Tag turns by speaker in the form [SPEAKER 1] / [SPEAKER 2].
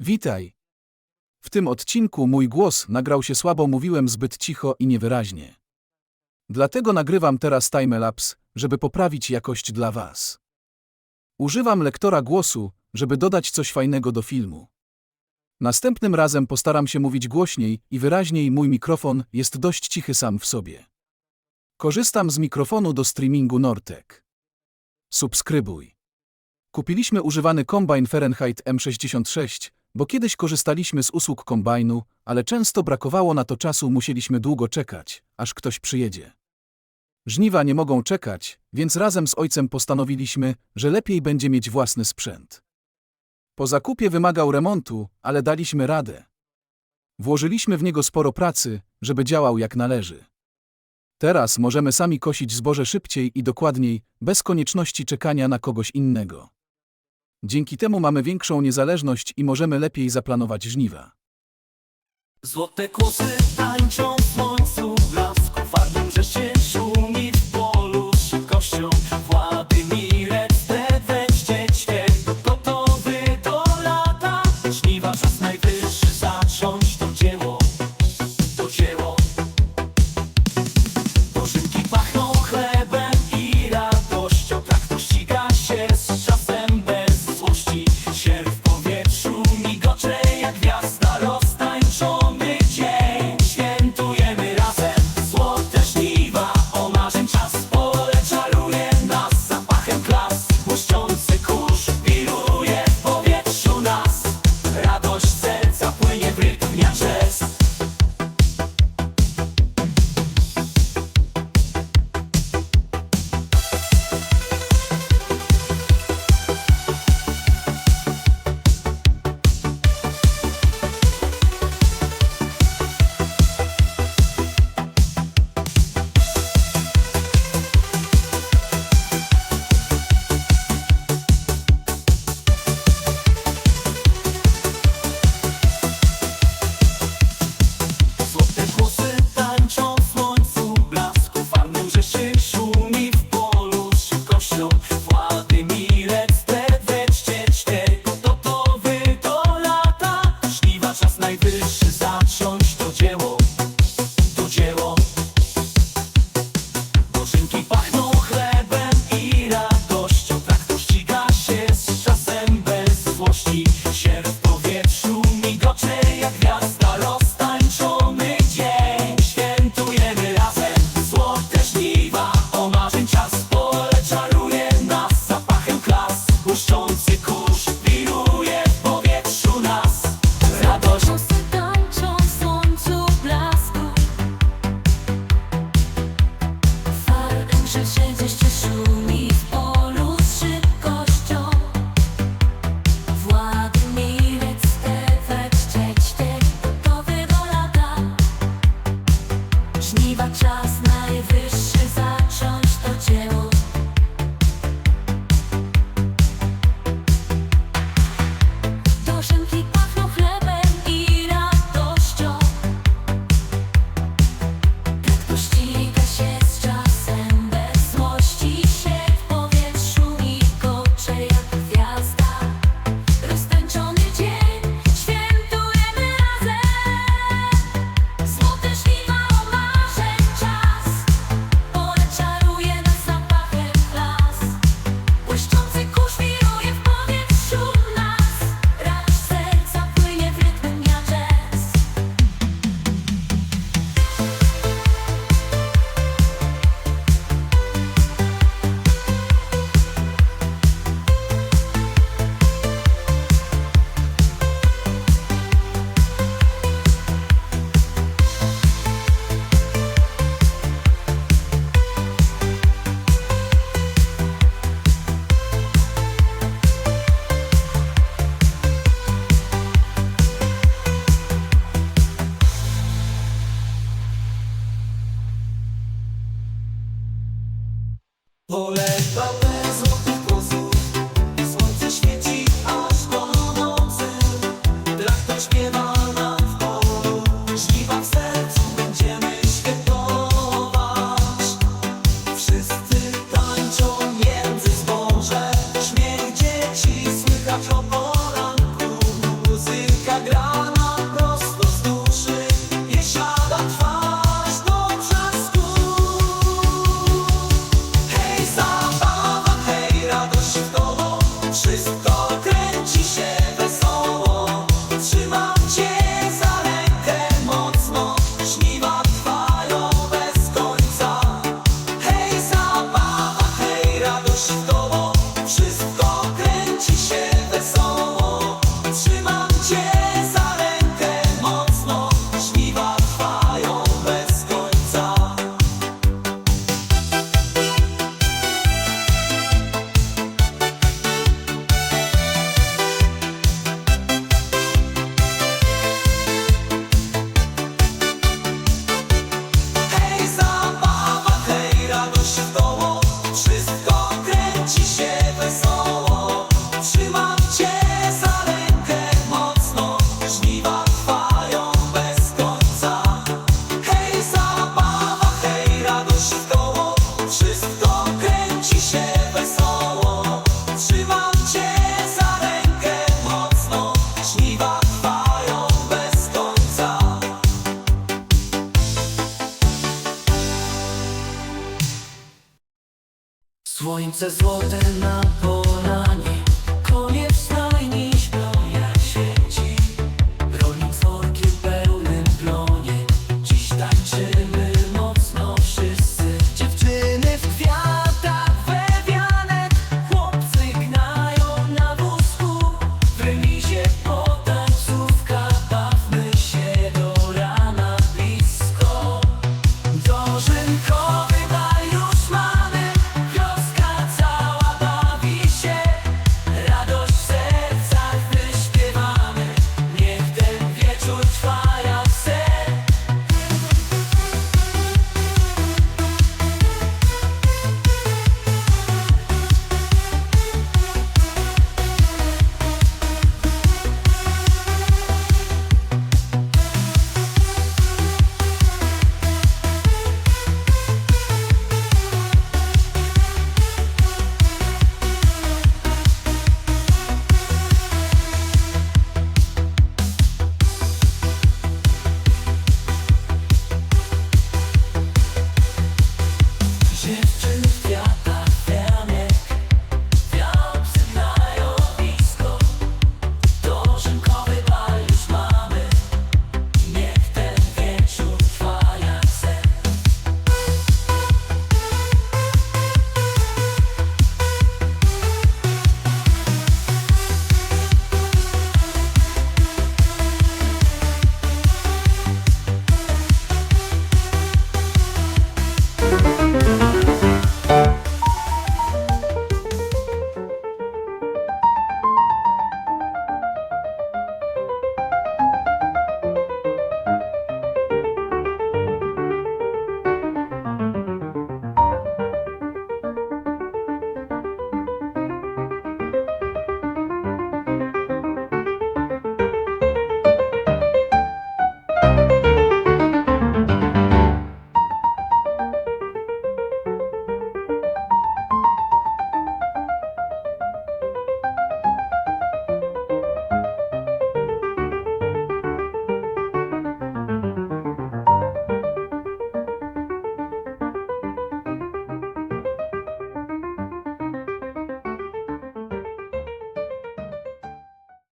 [SPEAKER 1] Witaj. W tym odcinku mój głos nagrał się słabo, mówiłem zbyt cicho i niewyraźnie. Dlatego nagrywam teraz timelapse, żeby poprawić jakość dla Was. Używam lektora głosu, żeby dodać coś fajnego do filmu. Następnym razem postaram się mówić głośniej i wyraźniej, mój mikrofon jest dość cichy sam w sobie. Korzystam z mikrofonu do streamingu Nortek. Subskrybuj. Kupiliśmy używany kombajn Fahrenheit M66, bo kiedyś korzystaliśmy z usług kombajnu, ale często brakowało na to czasu, musieliśmy długo czekać, aż ktoś przyjedzie. Żniwa nie mogą czekać, więc razem z ojcem postanowiliśmy, że lepiej będzie mieć własny sprzęt. Po zakupie wymagał remontu, ale daliśmy radę. Włożyliśmy w niego sporo pracy, żeby działał jak należy. Teraz możemy sami kosić zboże szybciej i dokładniej, bez konieczności czekania na kogoś innego. Dzięki temu mamy większą niezależność i możemy lepiej zaplanować żniwa.
[SPEAKER 2] Złote kłosy tańczą w słońcu blasku Farbą się najwyższy zacząć to dzieło. relationship Słońce złote na polu